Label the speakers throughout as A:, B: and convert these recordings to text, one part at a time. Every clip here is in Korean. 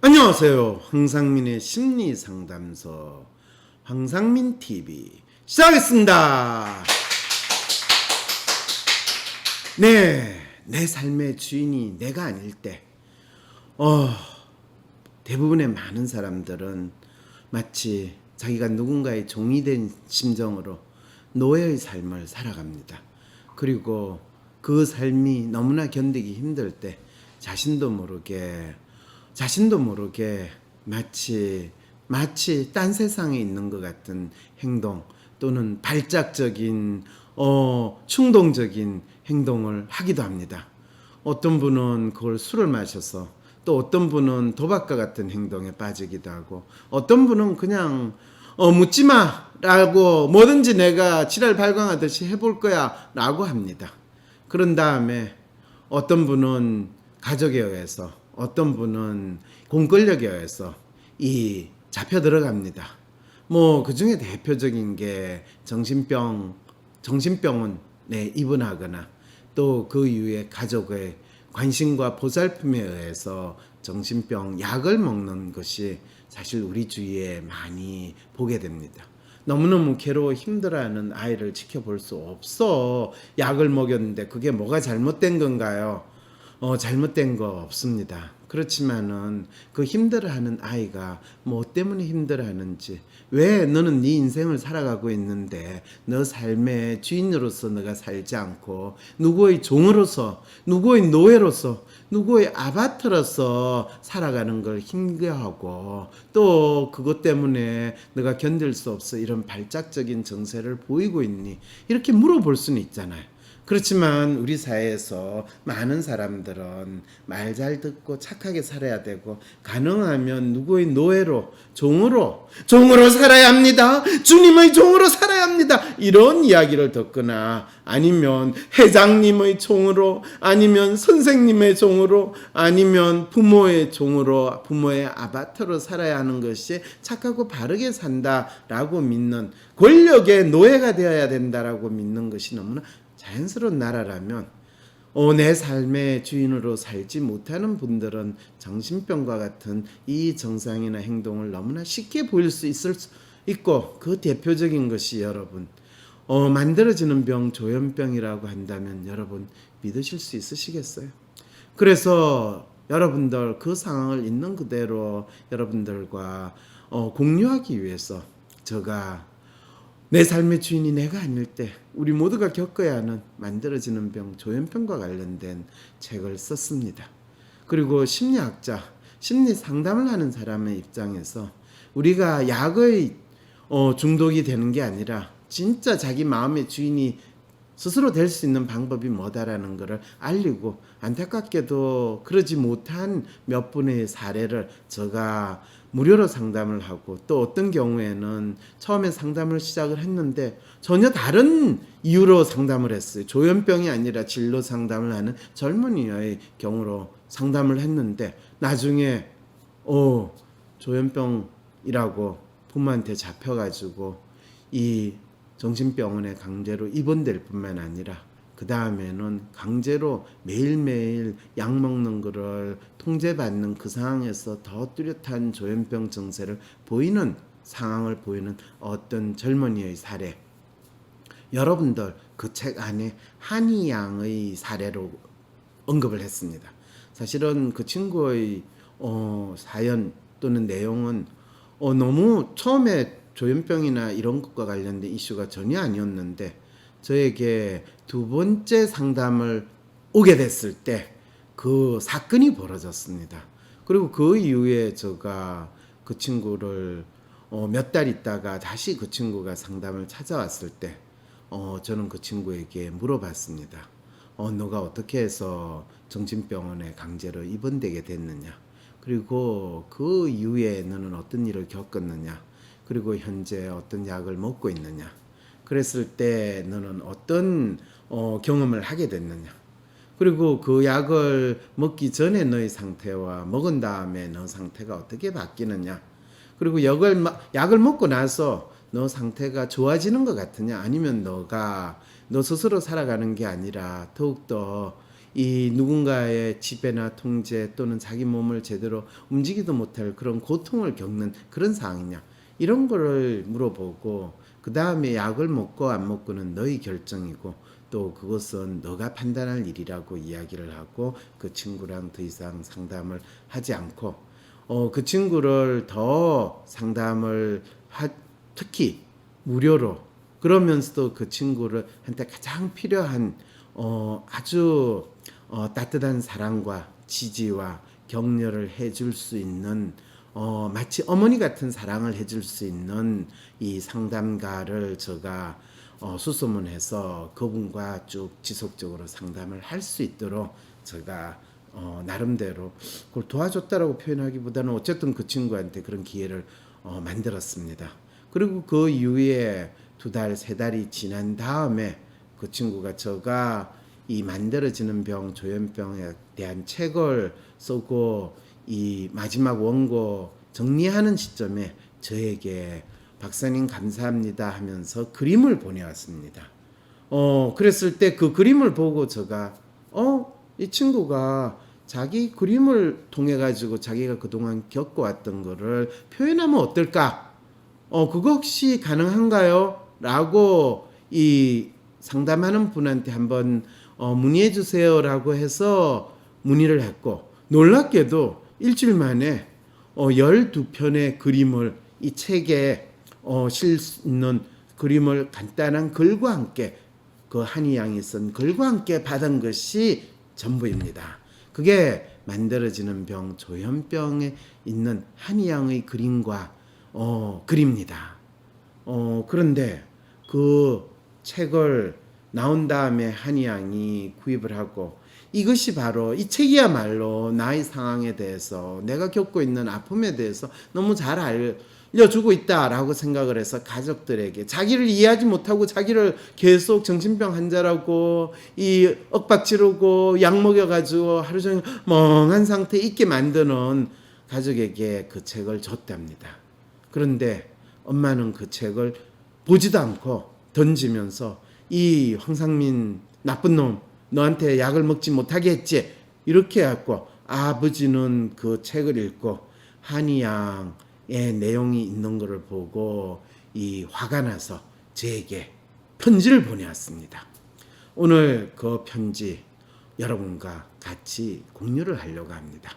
A: 안녕하세요. 황상민의 심리 상담소 황상민 TV 시작하겠습니다. 네, 내 삶의 주인이 내가 아닐 때, 어, 대부분의 많은 사람들은 마치 자기가 누군가의 종이 된 심정으로 노예의 삶을 살아갑니다. 그리고 그 삶이 너무나 견디기 힘들 때 자신도 모르게 자신도 모르게 마치 마치 딴 세상에 있는 것 같은 행동 또는 발작적인 어 충동적인 행동을 하기도 합니다. 어떤 분은 그걸 술을 마셔서 또 어떤 분은 도박과 같은 행동에 빠지기도 하고 어떤 분은 그냥 어 묻지 마라고 뭐든지 내가 지랄 발광하듯이 해볼 거야라고 합니다. 그런 다음에 어떤 분은 가족에 의해서 어떤 분은 공권력에 의해서 이 잡혀 들어갑니다. 뭐 그 중에 대표적인 게 정신병 정신병원 네 입원하거나 또 그 이후에 가족의 관심과 보살핌에 의해서 정신병 약을 먹는 것이 사실 우리 주위에 많이 보게 됩니다. 너무너무 괴로워 힘들어하는 아이를 지켜볼 수 없어. 약을 먹였는데 그게 뭐가 잘못된 건가요? 어, 잘못된 거 없습니다. 그렇지만은 그 힘들어하는 아이가 뭐 때문에 힘들어하는지 왜 너는 네 인생을 살아가고 있는데 너 삶의 주인으로서 너가 살지 않고 누구의 종으로서 누구의 노예로서 누구의 아바타로서 살아가는 걸 힘겨워하고 또 그것 때문에 내가 견딜 수 없어 이런 발작적인 정세를 보이고 있니 이렇게 물어볼 수는 있잖아요. 그렇지만 우리 사회에서 많은 사람들은 말 잘 듣고 착하게 살아야 되고 가능하면 누구의 노예로 종으로 종으로 살아야 합니다. 주님의 종으로 살아야 합니다. 이런 이야기를 듣거나 아니면 회장님의 종으로 아니면 선생님의 종으로 아니면 부모의 종으로 부모의 아바타로 살아야 하는 것이 착하고 바르게 산다라고 믿는 권력의 노예가 되어야 된다라고 믿는 것이 너무나 자연스러운 나라라면 어, 내 삶의 주인으로 살지 못하는 분들은 정신병과 같은 이 정상이나 행동을 너무나 쉽게 보일 수 있을 수 있고 그 대표적인 것이 여러분 어, 만들어지는 병 조현병이라고 한다면 여러분 믿으실 수 있으시겠어요? 그래서 여러분들 그 상황을 있는 그대로 여러분들과 어, 공유하기 위해서 제가 내 삶의 주인이 내가 아닐 때 우리 모두가 겪어야 하는 만들어지는 병 조현병과 관련된 책을 썼습니다. 그리고 심리학자, 심리 상담을 하는 사람의 입장에서 우리가 약의 어, 중독이 되는 게 아니라 진짜 자기 마음의 주인이 스스로 될 수 있는 방법이 뭐다라는 것을 알리고 안타깝게도 그러지 못한 몇 분의 사례를 제가 무료로 상담을 하고 또 어떤 경우에는 처음에 상담을 시작을 했는데 전혀 다른 이유로 상담을 했어요. 조현병이 아니라 진로 상담을 하는 젊은이의 경우로 상담을 했는데 나중에 어 조현병이라고 부모한테 잡혀가지고 이 정신병원에 강제로 입원될 뿐만 아니라 그 다음에는 강제로 매일매일 약 먹는 거를 통제받는 그 상황에서 더 뚜렷한 조현병 증세를 보이는 상황을 보이는 어떤 젊은이의 사례. 여러분들 그 책 안에 한이 양의 사례로 언급을 했습니다. 사실은 그 친구의 어, 사연 또는 내용은 어, 너무 처음에 조현병이나 이런 것과 관련된 이슈가 전혀 아니었는데 저에게 두 번째 상담을 오게 됐을 때 그 사건이 벌어졌습니다. 그리고 그 이후에 제가 그 친구를 어, 몇달 있다가 다시 그 친구가 상담을 찾아왔을 때 어, 저는 그 친구에게 물어봤습니다. 어, 너가 어떻게 해서 정신병원에 강제로 입원되게 됐느냐? 그리고 그 이후에 너는 어떤 일을 겪었느냐? 그리고 현재 어떤 약을 먹고 있느냐? 그랬을 때 너는 어떤 어, 경험을 하게 됐느냐? 그리고 그 약을 먹기 전에 너의 상태와 먹은 다음에 너 상태가 어떻게 바뀌느냐? 그리고 약을 약을 먹고 나서 너 상태가 좋아지는 것 같으냐? 아니면 너가 너 스스로 살아가는 게 아니라 더욱더 이 누군가의 지배나 통제 또는 자기 몸을 제대로 움직이도 못할 그런 고통을 겪는 그런 상황이냐 이런 거를 물어보고 그 다음에 약을 먹고 안 먹고는 너희 결정이고 또 그것은 너가 판단할 일이라고 이야기를 하고 그 친구랑 더 이상 상담을 하지 않고 어, 그 친구를 더 상담을 하, 특히 무료로 그러면서도 그 친구를 한테 가장 필요한 어, 아주 어, 따뜻한 사랑과 지지와 격려를 해줄 수 있는 어, 마치 어머니 같은 사랑을 해줄 수 있는 이 상담가를 제가 어, 수소문해서 그분과 쭉 지속적으로 상담을 할 수 있도록 제가 어, 나름대로 그걸 도와줬다라고 표현하기보다는 어쨌든 그 친구한테 그런 기회를 어, 만들었습니다. 그리고 그 이후에 두 달, 세 달이 지난 다음에 그 친구가 제가 이 만들어지는 병, 조현병에 대한 책을 쓰고 이 마지막 원고 정리하는 시점에 저에게 박사님 감사합니다 하면서 그림을 보내왔습니다. 어, 그랬을 때 그 그림을 보고 제가 어, 이 친구가 자기 그림을 통해 가지고 자기가 그동안 겪어왔던 거를 표현하면 어떨까? 어, 그거 혹시 가능한가요? 라고 이 상담하는 분한테 한번 어, 문의해 주세요라고 해서 문의를 했고 놀랍게도 일주일 만에 어, 12편의 그림을 이 책에 어, 실는 그림을 간단한 글과 함께 그 한이 양이 쓴 글과 함께 받은 것이 전부입니다. 그게 만들어지는 병 조현병에 있는 한이 양의 그림과 어, 그립니다. 어, 그런데 그 책을 나온 다음에 한이 양이 구입을 하고 이것이 바로 이 책이야말로 나의 상황에 대해서 내가 겪고 있는 아픔에 대해서 너무 잘 알려주고 있다라고 생각을 해서 가족들에게 자기를 이해하지 못하고 자기를 계속 정신병 환자라고 이 엇박 지르고 약 먹여가지고 하루 종일 멍한 상태에 있게 만드는 가족에게 그 책을 줬답니다. 그런데 엄마는 그 책을 보지도 않고 던지면서 이 황상민 나쁜 놈 너한테 약을 먹지 못하게 했지 이렇게 해갖고 아버지는 그 책을 읽고 한이양의 내용이 있는 것을 보고 이 화가 나서 저에게 편지를 보내왔습니다. 오늘 그 편지 여러분과 같이 공유를 하려고 합니다.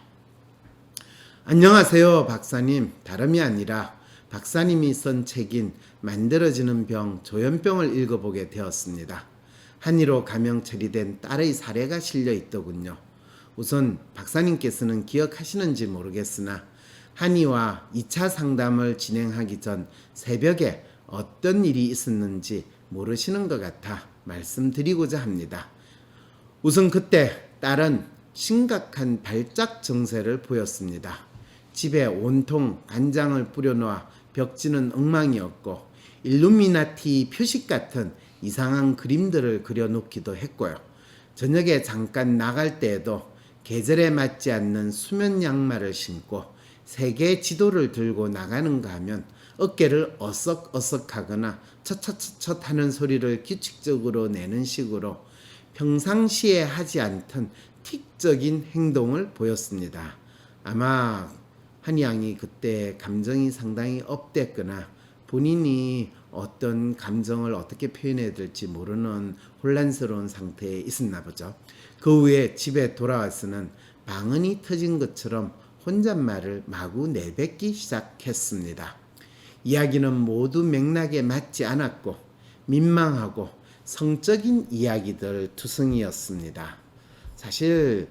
A: 안녕하세요, 박사님. 다름이 아니라 박사님이 쓴 책인 만들어지는 병 조현병을 읽어보게 되었습니다. 한의로 감형 처리된 딸의 사례가 실려 있더군요. 우선 박사님께서는 기억하시는지 모르겠으나 한의와 2차 상담을 진행하기 전 새벽에 어떤 일이 있었는지 모르시는 것 같아 말씀드리고자 합니다. 우선 그때 딸은 심각한 발작 증세를 보였습니다. 집에 온통 간장을 뿌려놓아 벽지는 엉망이었고 일루미나티 표식 같은 이상한 그림들을 그려놓기도 했고요. 저녁에 잠깐 나갈 때에도 계절에 맞지 않는 수면 양말을 신고 세계 지도를 들고 나가는가 하면 어깨를 어석어석 하거나 첫-첫-첫 하는 소리를 규칙적으로 내는 식으로 평상시에 하지 않던 틱적인 행동을 보였습니다. 아마 한양이 그때 감정이 상당히 업됐거나 본인이 어떤 감정을 어떻게 표현해야 될지 모르는 혼란스러운 상태에 있었나 보죠. 그 후에 집에 돌아와서는 방언이 터진 것처럼 혼잣말을 마구 내뱉기 시작했습니다. 이야기는 모두 맥락에 맞지 않았고 민망하고 성적인 이야기들 투성이었습니다. 사실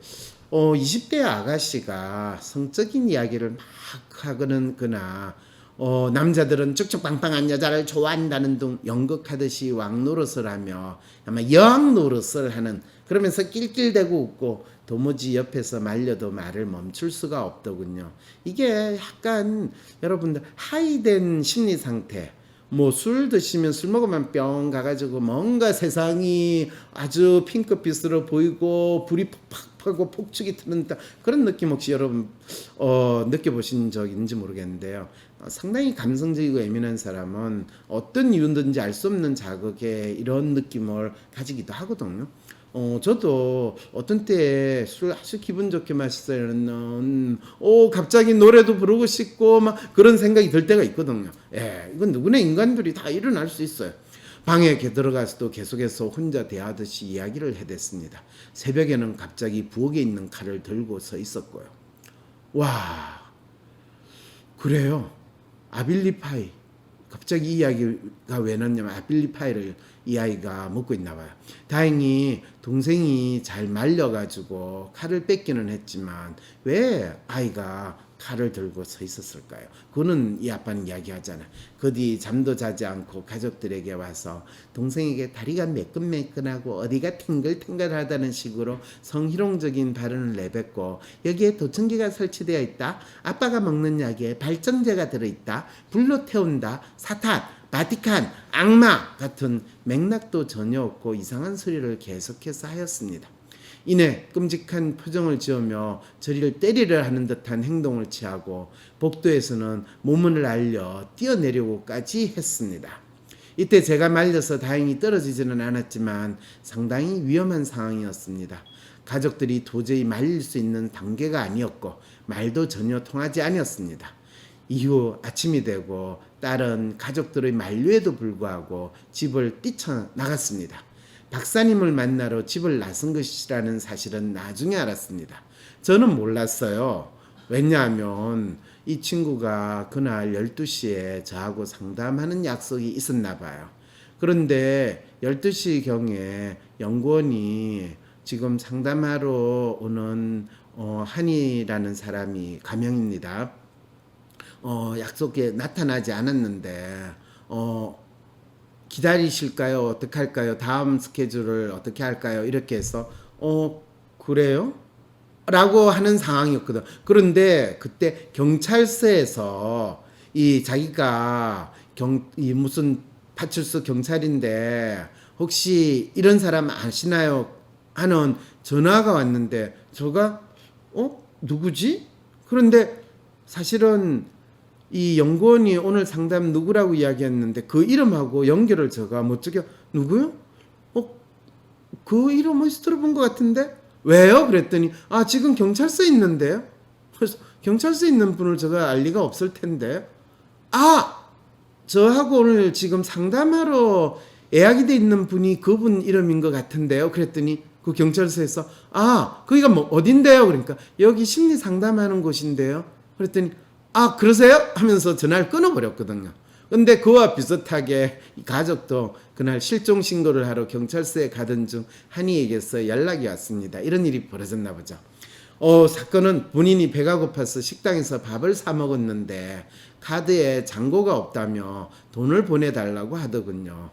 A: 어, 20대 아가씨가 성적인 이야기를 막 하거나 거나 어, 남자들은 쭉쭉빵빵한 여자를 좋아한다는 등 연극하듯이 왕 노릇을 하며 아마 여왕 노릇을 하는 그러면서 낄낄대고 웃고 도무지 옆에서 말려도 말을 멈출 수가 없더군요. 이게 약간 여러분들 하이된 심리 상태. 뭐 술 드시면 술 먹으면 뿅 가가지고 뭔가 세상이 아주 핑크빛으로 보이고 불이 팍팍하고 폭죽이 트는다 그런 느낌 혹시 여러분 어, 느껴보신 적 있는지 모르겠는데요. 어, 상당히 감성적이고 예민한 사람은 어떤 이유든지 알 수 없는 자극에 이런 느낌을 가지기도 하거든요. 어, 저도 어떤 때에 술 아주 기분 좋게 마시면은, 오, 갑자기 노래도 부르고 싶고, 막 그런 생각이 들 때가 있거든요. 예, 이건 누구나 인간들이 다 일어날 수 있어요. 방에 들어가서도 계속해서 혼자 대하듯이 이야기를 해댔습니다. 새벽에는 갑자기 부엌에 있는 칼을 들고 서 있었고요. 와, 그래요. 아빌리파이. 갑자기 이 이야기가 왜 났냐면 아빌리파이를 이 아이가 먹고 있나 봐요. 다행히 동생이 잘 말려가지고 칼을 뺏기는 했지만 왜 아이가 칼을 들고 서 있었을까요? 그거는 이 아빠는 이야기하잖아. 그 뒤 잠도 자지 않고 가족들에게 와서 동생에게 다리가 매끈매끈하고 어디가 탱글탱글하다는 식으로 성희롱적인 발언을 내뱉고 여기에 도청기가 설치되어 있다. 아빠가 먹는 약에 발전제가 들어있다. 불로 태운다. 사탄, 바티칸, 악마 같은 맥락도 전혀 없고 이상한 소리를 계속해서 하였습니다. 이내 끔찍한 표정을 지으며 저리를 때리려 하는 듯한 행동을 취하고 복도에서는 몸을 날려 뛰어내려고까지 했습니다. 이때 제가 말려서 다행히 떨어지지는 않았지만 상당히 위험한 상황이었습니다. 가족들이 도저히 말릴 수 있는 단계가 아니었고 말도 전혀 통하지 않았습니다. 이후 아침이 되고 딸은 가족들의 만류에도 불구하고 집을 뛰쳐나갔습니다. 박사님을 만나러 집을 나선 것이라는 사실은 나중에 알았습니다. 저는 몰랐어요. 왜냐하면 이 친구가 그날 12시에 저하고 상담하는 약속이 있었나 봐요. 그런데 12시 경에 연구원이 지금 상담하러 오는 어, 한이라는 사람이 가명입니다. 어, 약속에 나타나지 않았는데 어, 기다리실까요? 어떻게 할까요? 다음 스케줄을 어떻게 할까요? 이렇게 해서 어 그래요? 라고 하는 상황이었거든. 그런데 그때 경찰서에서 이 자기가 경 이 무슨 파출소 경찰인데 혹시 이런 사람 아시나요? 하는 전화가 왔는데 저가 어 누구지? 그런데 사실은 이 연구원이 오늘 상담 누구라고 이야기했는데 그 이름하고 연결을 제가 멋지게 누구요? 어? 그 이름 어디서 들어본 것 같은데? 왜요? 그랬더니 아 지금 경찰서에 있는데요. 그래서 경찰서에 있는 분을 제가 알 리가 없을 텐데 아 저하고 오늘 지금 상담하러 예약이 돼 있는 분이 그분 이름인 것 같은데요. 그랬더니 그 경찰서에서 아 거기가 뭐 어딘데요? 그러니까 여기 심리 상담하는 곳인데요. 그랬더니 아 그러세요? 하면서 전화를 끊어버렸거든요. 근데 그와 비슷하게 이 가족도 그날 실종 신고를 하러 경찰서에 가던 중 한이에게서 연락이 왔습니다. 이런 일이 벌어졌나 보죠. 어, 사건은 본인이 배가 고파서 식당에서 밥을 사 먹었는데 카드에 잔고가 없다며 돈을 보내달라고 하더군요.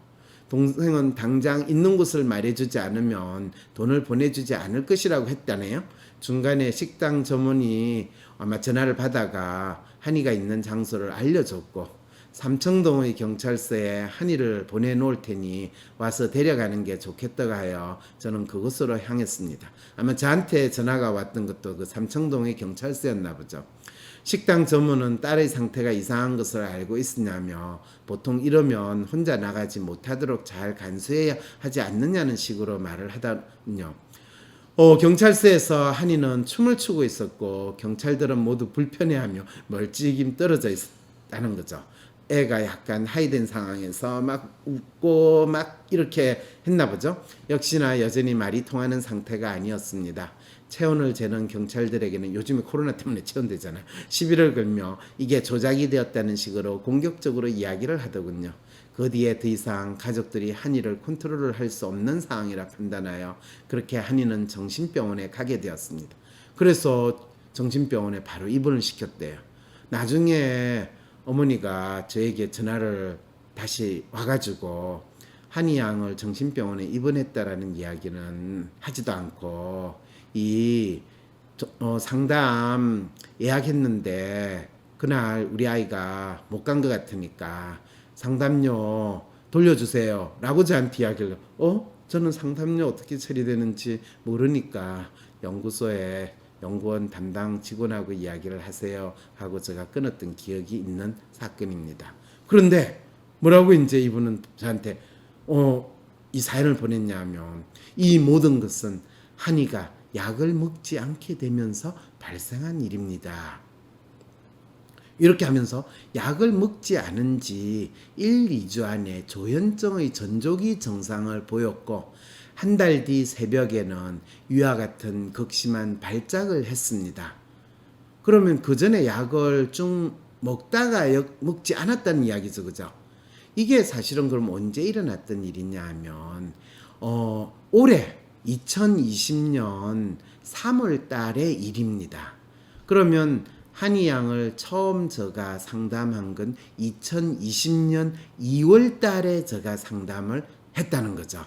A: 동생은 당장 있는 곳을 말해주지 않으면 돈을 보내주지 않을 것이라고 했다네요. 중간에 식당 점원이 아마 전화를 받아가 한이가 있는 장소를 알려줬고 삼청동의 경찰서에 한이를 보내놓을 테니 와서 데려가는 게 좋겠다고 하여 저는 그곳으로 향했습니다. 아마 저한테 전화가 왔던 것도 그 삼청동의 경찰서였나 보죠. 식당 점원은 딸의 상태가 이상한 것을 알고 있으냐며 보통 이러면 혼자 나가지 못하도록 잘 간수해야 하지 않느냐는 식으로 말을 하더군요. 어, 경찰서에서 한이는 춤을 추고 있었고 경찰들은 모두 불편해하며 멀찍이 떨어져 있었다는 거죠. 애가 약간 하이된 상황에서 막 웃고 막 이렇게 했나 보죠. 역시나 여전히 말이 통하는 상태가 아니었습니다. 체온을 재는 경찰들에게는 요즘에 코로나 때문에 체온되잖아요. 시비를 걸며 이게 조작이 되었다는 식으로 공격적으로 이야기를 하더군요. 그 뒤에 더 이상 가족들이 한이를 컨트롤을 할 수 없는 상황이라 판단하여 그렇게 한이는 정신병원에 가게 되었습니다. 그래서 정신병원에 바로 입원을 시켰대요. 나중에 어머니가 저에게 전화를 다시 와가지고 한이 양을 정신병원에 입원했다라는 이야기는 하지도 않고 이 어, 상담 예약했는데 그날 우리 아이가 못 간 것 같으니까 상담료 돌려주세요. 라고 저한테 이야기를, 어? 저는 상담료 어떻게 처리되는지 모르니까 연구소에 연구원 담당 직원하고 이야기를 하세요 하고 제가 끊었던 기억이 있는 사건입니다. 그런데 뭐라고 이제 이분은 저한테 어, 이 사연을 보냈냐면 이 모든 것은 한이가 약을 먹지 않게 되면서 발생한 일입니다. 이렇게 하면서 약을 먹지 않은 지 1, 2주 안에 조현증의 전조기 증상을 보였고 한 달 뒤 새벽에는 위와 같은 극심한 발작을 했습니다. 그러면 그 전에 약을 쭉 먹다가 역- 먹지 않았다는 이야기죠, 그죠? 이게 사실은 그럼 언제 일어났던 일이냐 하면, 어, 올해 2020년 3월 달의 일입니다. 그러면 한이 양을 처음 제가 상담한 건 2020년 2월 달에 제가 상담을 했다는 거죠.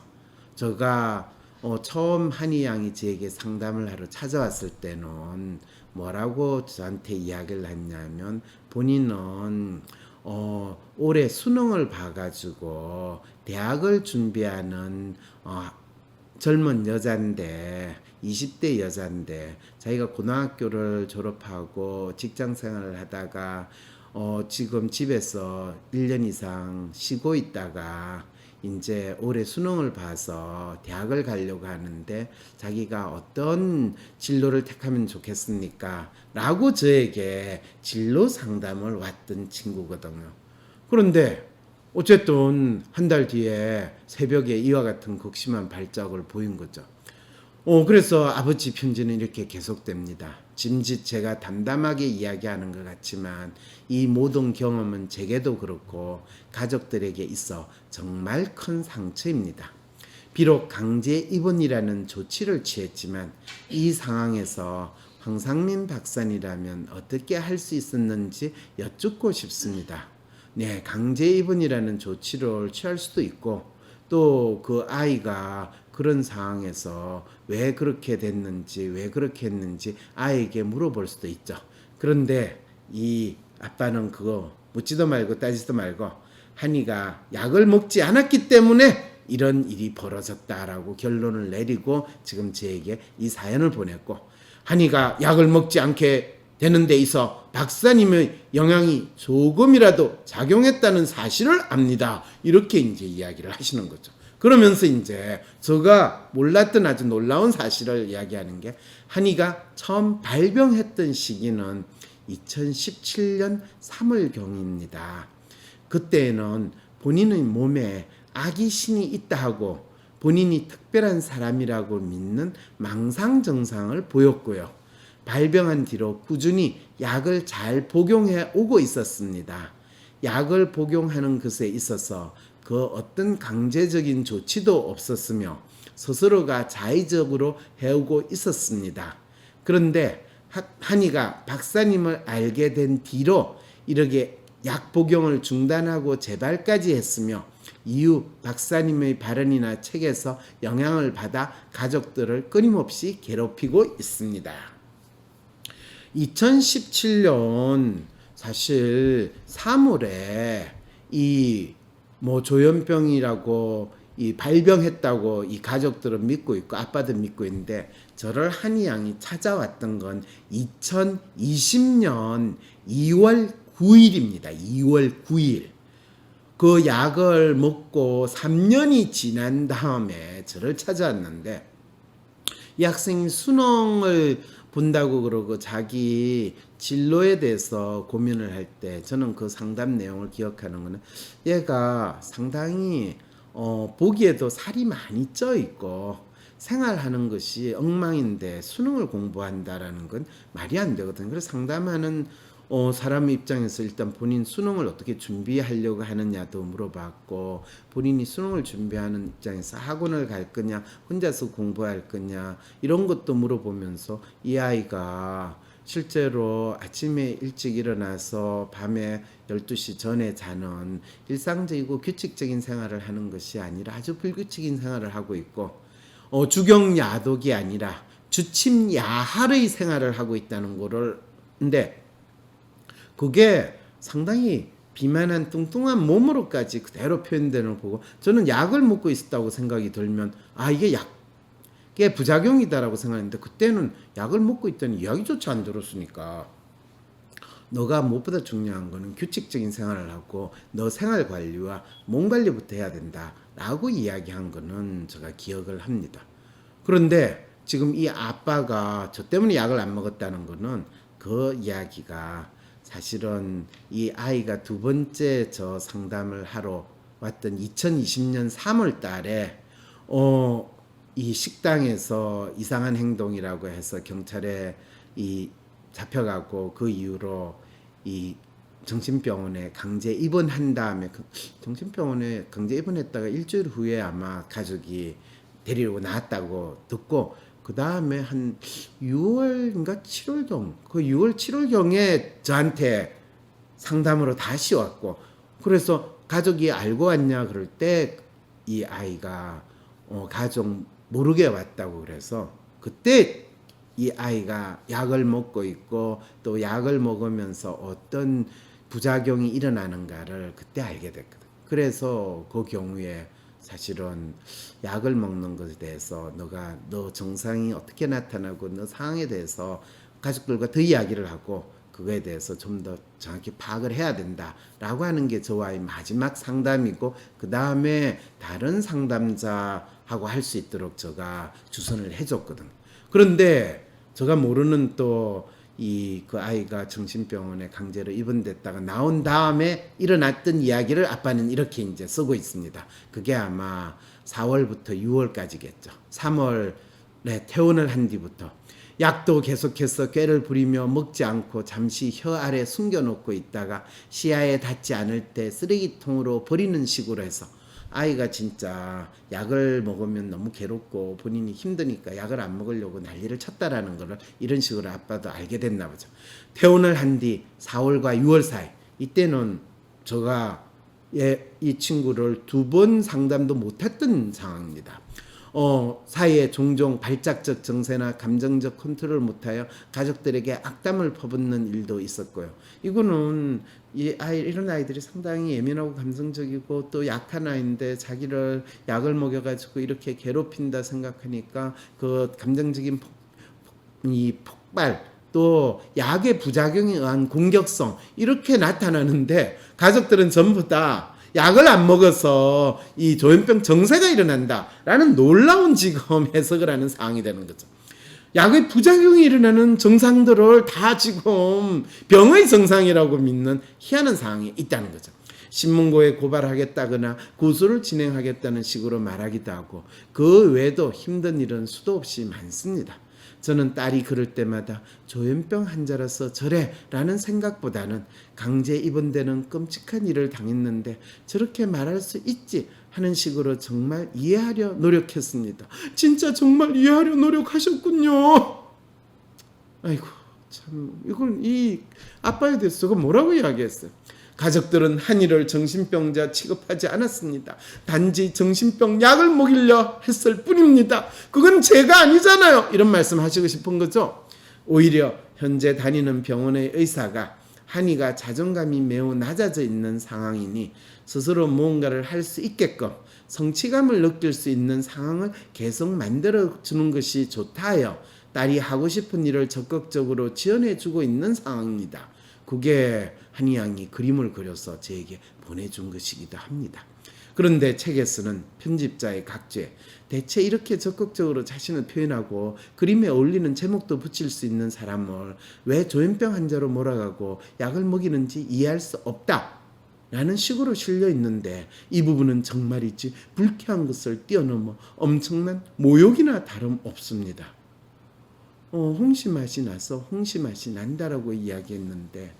A: 제가 어, 처음 한이 양이 저에게 상담을 하러 찾아왔을 때는 뭐라고 저한테 이야기를 했냐면 본인은 어, 올해 수능을 봐가지고 대학을 준비하는 어, 젊은 여잔데 20대 여잔데 자기가 고등학교를 졸업하고 직장 생활을 하다가 어 지금 집에서 1년 이상 쉬고 있다가 이제 올해 수능을 봐서 대학을 가려고 하는데 자기가 어떤 진로를 택하면 좋겠습니까? 라고 저에게 진로 상담을 왔던 친구거든요. 그런데 어쨌든 한 달 뒤에 새벽에 이와 같은 극심한 발작을 보인 거죠. 어, 그래서 아버지 편지는 이렇게 계속됩니다. 짐짓 제가 담담하게 이야기하는 것 같지만 이 모든 경험은 제게도 그렇고 가족들에게 있어 정말 큰 상처입니다. 비록 강제 입원이라는 조치를 취했지만 이 상황에서 황상민 박사님이라면 어떻게 할 수 있었는지 여쭙고 싶습니다. 네, 강제 입원이라는 조치를 취할 수도 있고 또 그 아이가 그런 상황에서 왜 그렇게 됐는지 왜 그렇게 했는지 아이에게 물어볼 수도 있죠. 그런데 이 아빠는 그거 묻지도 말고 따지도 말고 한이가 약을 먹지 않았기 때문에 이런 일이 벌어졌다라고 결론을 내리고 지금 저에게 이 사연을 보냈고 한이가 약을 먹지 않게 되는 데 있어 박사님의 영향이 조금이라도 작용했다는 사실을 압니다. 이렇게 이제 이야기를 하시는 거죠. 그러면서 이제 제가 몰랐던 아주 놀라운 사실을 이야기하는 게 한이가 처음 발병했던 시기는 2017년 3월경입니다. 그때는 본인의 몸에 아기 신이 있다 하고 본인이 특별한 사람이라고 믿는 망상 증상을 보였고요. 발병한 뒤로 꾸준히 약을 잘 복용해 오고 있었습니다. 약을 복용하는 것에 있어서 그 어떤 강제적인 조치도 없었으며 스스로가 자의적으로 해오고 있었습니다. 그런데 하- 한이가 박사님을 알게 된 뒤로 이렇게 약 복용을 중단하고 재발까지 했으며 이후 박사님의 발언이나 책에서 영향을 받아 가족들을 끊임없이 괴롭히고 있습니다. 2017년 사실 3월에 이 뭐 조현병이라고 이 발병했다고 이 가족들은 믿고 있고 아빠도 믿고 있는데 저를 한이 양이 찾아왔던 건 2020년 2월 9일입니다. 2월 9일. 그 약을 먹고 3년이 지난 다음에 저를 찾아왔는데 이 학생이 수능을 본다고 그러고 자기 진로에 대해서 고민을 할 때 저는 그 상담 내용을 기억하는 거는 얘가 상당히 어 보기에도 살이 많이 쪄 있고 생활하는 것이 엉망인데 수능을 공부한다라는 건 말이 안 되거든요. 그래서 상담하는 어, 사람 입장에서 일단 본인 수능을 어떻게 준비하려고 하느냐도 물어봤고 본인이 수능을 준비하는 입장에서 학원을 갈 거냐 혼자서 공부할 거냐 이런 것도 물어보면서 이 아이가 실제로 아침에 일찍 일어나서 밤에 12시 전에 자는 일상적이고 규칙적인 생활을 하는 것이 아니라 아주 불규칙인 생활을 하고 있고 어, 주경 야독이 아니라 주침 야할의 생활을 하고 있다는 거를 근데 그게 상당히 비만한 뚱뚱한 몸으로까지 그대로 표현되는 걸 보고 저는 약을 먹고 있었다고 생각이 들면 아 이게 약게 부작용이다라고 생각했는데 그때는 약을 먹고 있더니 이야기조차 안 들었으니까 너가 무엇보다 중요한 거는 규칙적인 생활을 하고 너 생활 관리와 몸 관리부터 해야 된다라고 이야기한 거는 제가 기억을 합니다. 그런데 지금 이 아빠가 저 때문에 약을 안 먹었다는 거는 그 이야기가 사실은 이 아이가 두 번째 저 상담을 하러 왔던 2020년 3월 달에 어, 이 식당에서 이상한 행동이라고 해서 경찰에 이 잡혀가고 그 이후로 이 정신병원에 강제 입원한 다음에 그 정신병원에 강제 입원했다가 일주일 후에 아마 가족이 데리고 나왔다고 듣고 그 다음에 한 6월인가 7월경 그 6월 7월경에 저한테 상담으로 다시 왔고 그래서 가족이 알고 왔냐 그럴 때 이 아이가 어, 가족 모르게 왔다고 그래서 그때 이 아이가 약을 먹고 있고 또 약을 먹으면서 어떤 부작용이 일어나는가를 그때 알게 됐거든. 그래서 그 경우에 사실은 약을 먹는 것에 대해서 너가 너 정상이 어떻게 나타나고 너 상황에 대해서 가족들과 더 이야기를 하고 그거에 대해서 좀 더 정확히 파악을 해야 된다라고 하는 게 저와의 마지막 상담이고 그 다음에 다른 상담자하고 할 수 있도록 제가 주선을 해줬거든. 그런데 제가 모르는 또 이 그 아이가 정신병원에 강제로 입원됐다가 나온 다음에 일어났던 이야기를 아빠는 이렇게 이제 쓰고 있습니다. 그게 아마 4월부터 6월까지겠죠. 3월에 퇴원을 한 뒤부터 약도 계속해서 꾀를 부리며 먹지 않고 잠시 혀 아래 숨겨놓고 있다가 시야에 닿지 않을 때 쓰레기통으로 버리는 식으로 해서 아이가 진짜 약을 먹으면 너무 괴롭고 본인이 힘드니까 약을 안 먹으려고 난리를 쳤다라는 거를 이런 식으로 아빠도 알게 됐나 보죠. 퇴원을 한 뒤 4월과 6월 사이 이때는 제가 예, 이 친구를 두 번 상담도 못했던 상황입니다. 어, 사이에 종종 발작적 정세나 감정적 컨트롤을 못하여 가족들에게 악담을 퍼붓는 일도 있었고요. 이거는 이 아이 이런 아이들이 상당히 예민하고 감성적이고 또 약한 아이인데 자기를 약을 먹여가지고 이렇게 괴롭힌다 생각하니까 그 감정적인 폭, 이 폭발 또 약의 부작용에 의한 공격성 이렇게 나타나는데 가족들은 전부 다 약을 안 먹어서 이 조현병 정세가 일어난다라는 놀라운 지금 해석을 하는 상황이 되는 거죠. 약의 부작용이 일어나는 증상들을 다 지금 병의 증상이라고 믿는 희한한 상황이 있다는 거죠. 신문고에 고발하겠다거나 고소를 진행하겠다는 식으로 말하기도 하고 그 외에도 힘든 일은 수도 없이 많습니다. 저는 딸이 그럴 때마다 조현병 환자라서 저래라는 생각보다는 강제 입원되는 끔찍한 일을 당했는데 저렇게 말할 수 있지 하는 식으로 정말 이해하려 노력했습니다. 진짜 정말 이해하려 노력하셨군요. 아이고 참 이걸 이 아빠에 대해서 그 뭐라고 이야기했어요? 가족들은 한이를 정신병자 취급하지 않았습니다. 단지 정신병 약을 먹이려 했을 뿐입니다. 그건 제가 아니잖아요. 이런 말씀 하시고 싶은 거죠. 오히려 현재 다니는 병원의 의사가 한이가 자존감이 매우 낮아져 있는 상황이니 스스로 무언가를 할 수 있게끔 성취감을 느낄 수 있는 상황을 계속 만들어 주는 것이 좋다요. 딸이 하고 싶은 일을 적극적으로 지원해 주고 있는 상황입니다. 그게 한이 양이 그림을 그려서 저에게 보내준 것이기도 합니다. 그런데 책에서는 편집자의 각죄, 대체 이렇게 적극적으로 자신을 표현하고 그림에 어울리는 제목도 붙일 수 있는 사람을 왜 조현병 환자로 몰아가고 약을 먹이는지 이해할 수 없다. 라는 식으로 실려 있는데 이 부분은 정말이지 불쾌한 것을 뛰어넘어 엄청난 모욕이나 다름 없습니다. 어, 홍시 맛이 나서 홍시 맛이 난다라고 이야기했는데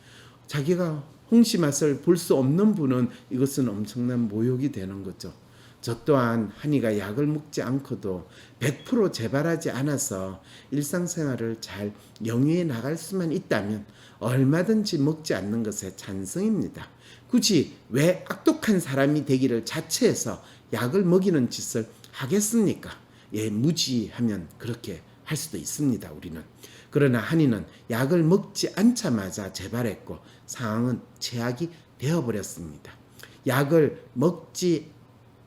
A: 자기가 홍시 맛을 볼 수 없는 분은 이것은 엄청난 모욕이 되는 거죠. 저 또한 한이가 약을 먹지 않고도 100% 재발하지 않아서 일상생활을 잘 영위해 나갈 수만 있다면 얼마든지 먹지 않는 것에 찬성입니다. 굳이 왜 악독한 사람이 되기를 자체해서 약을 먹이는 짓을 하겠습니까? 예, 무지하면 그렇게 할 수도 있습니다. 우리는. 그러나 한이는 약을 먹지 않자마자 재발했고 상황은 최악이 되어버렸습니다. 약을 먹지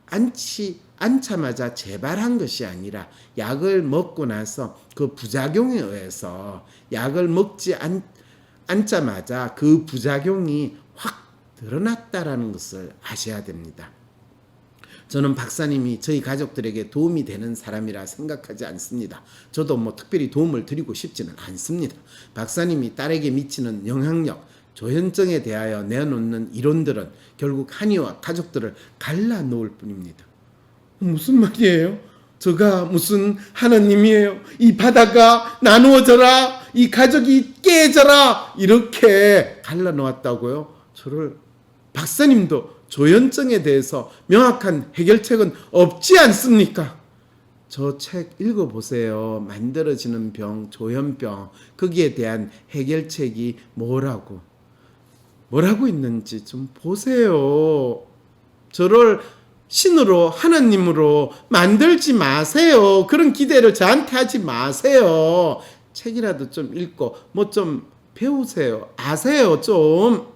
A: 앉지 앉자마자 재발한 것이 아니라 약을 먹고 나서 그 부작용에 의해서 약을 먹지 않, 앉자마자 그 부작용이 확 드러났다라는 것을 아셔야 됩니다. 저는 박사님이 저희 가족들에게 도움이 되는 사람이라 생각하지 않습니다. 저도 뭐 특별히 도움을 드리고 싶지는 않습니다. 박사님이 딸에게 미치는 영향력, 조현증에 대하여 내놓는 이론들은 결국 한이와 가족들을 갈라놓을 뿐입니다. 무슨 말이에요? 저가 무슨 하나님이에요? 이 바다가 나누어져라, 이 가족이 깨져라 이렇게 갈라놓았다고요? 저를 박사님도 조현증에 대해서 명확한 해결책은 없지 않습니까? 저 책 읽어보세요. 만들어지는 병, 조현병. 거기에 대한 해결책이 뭐라고, 뭐라고 있는지 좀 보세요. 저를 신으로, 하나님으로 만들지 마세요. 그런 기대를 저한테 하지 마세요. 책이라도 좀 읽고, 뭐 좀 배우세요. 아세요, 좀.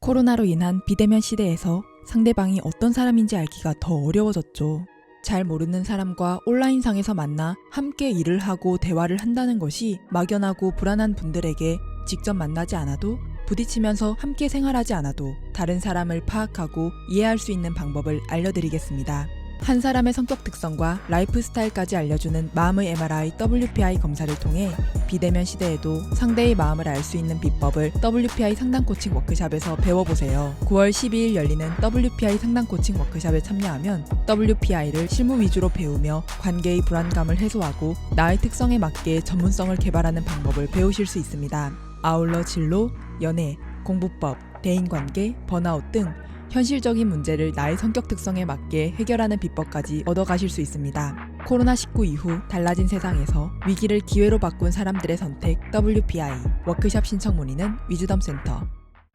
B: 코로나로 인한 비대면 시대에서 상대방이 어떤 사람인지 알기가 더 어려워졌죠. 잘 모르는 사람과 온라인상에서 만나 함께 일을 하고 대화를 한다는 것이 막연하고 불안한 분들에게 직접 만나지 않아도 부딪히면서 함께 생활하지 않아도 다른 사람을 파악하고 이해할 수 있는 방법을 알려드리겠습니다. 한 사람의 성격 특성과 라이프 스타일까지 알려주는 마음의 MRI WPI 검사를 통해 비대면 시대에도 상대의 마음을 알 수 있는 비법을 WPI 상담 코칭 워크샵에서 배워보세요. 9월 12일 열리는 WPI 상담 코칭 워크샵에 참여하면 WPI를 실무 위주로 배우며 관계의 불안감을 해소하고 나의 특성에 맞게 전문성을 개발하는 방법을 배우실 수 있습니다. 아울러 진로, 연애, 공부법, 대인관계, 번아웃 등 현실적인 문제를 나의 성격 특성에 맞게 해결하는 비법까지 얻어가실 수 있습니다. 코로나19 이후 달라진 세상에서 위기를 기회로 바꾼 사람들의 선택 WPI 워크샵 신청 문의는 위즈덤 센터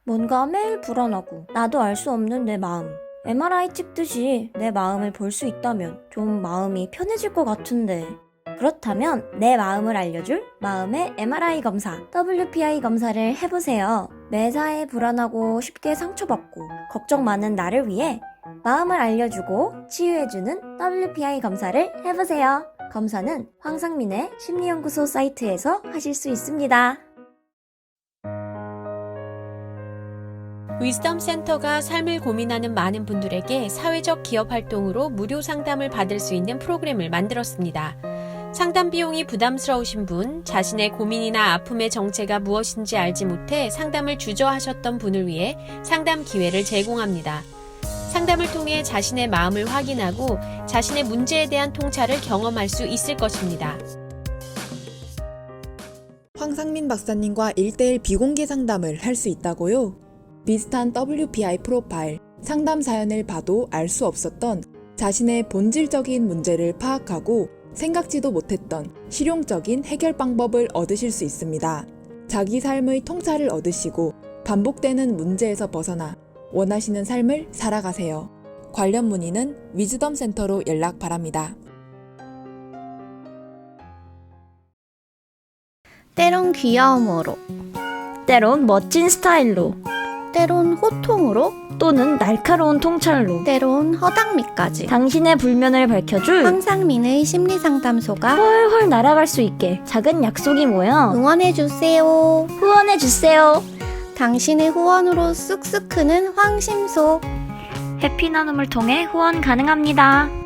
C: 뭔가 매일 불안하고 나도 알 수 없는 내 마음. MRI 찍듯이 내 마음을 볼 수 있다면 좀 마음이 편해질 것 같은데. 그렇다면 내 마음을 알려줄 마음의 MRI 검사, WPI 검사를 해보세요. 매사에 불안하고 쉽게 상처받고 걱정 많은 나를 위해 마음을 알려주고 치유해주는 WPI 검사를 해보세요. 검사는 황상민의 심리연구소 사이트에서 하실 수 있습니다.
D: 위즈덤 센터가 삶을 고민하는 많은 분들에게 사회적 기업 활동으로 무료 상담을 받을 수 있는 프로그램을 만들었습니다. 상담 비용이 부담스러우신 분, 자신의 고민이나 아픔의 정체가 무엇인지 알지 못해 상담을 주저하셨던 분을 위해 상담 기회를 제공합니다. 상담을 통해 자신의 마음을 확인하고 자신의 문제에 대한 통찰을 경험할 수 있을 것입니다.
B: 황상민 박사님과 1대1 비공개 상담을 할 수 있다고요? 비슷한 WPI 프로파일, 상담 사연을 봐도 알 수 없었던 자신의 본질적인 문제를 파악하고 생각지도 못했던 실용적인 해결 방법을 얻으실 수 있습니다. 자기 삶의 통찰을 얻으시고 반복되는 문제에서 벗어나 원하시는 삶을 살아가세요. 관련 문의는 위즈덤 센터로 연락 바랍니다.
C: 때론 귀여움으로, 때론 멋진 스타일로, 때론 호통으로, 또는 날카로운 통찰로,
E: 때론 허당미까지
C: 당신의 불면을 밝혀줄
E: 황상민의 심리상담소가
C: 헐헐 날아갈 수 있게 작은 약속이 모여
E: 응원해주세요.
C: 후원해주세요.
E: 당신의 후원으로 쑥쑥 크는 황심소.
C: 해피 나눔을 통해 후원 가능합니다.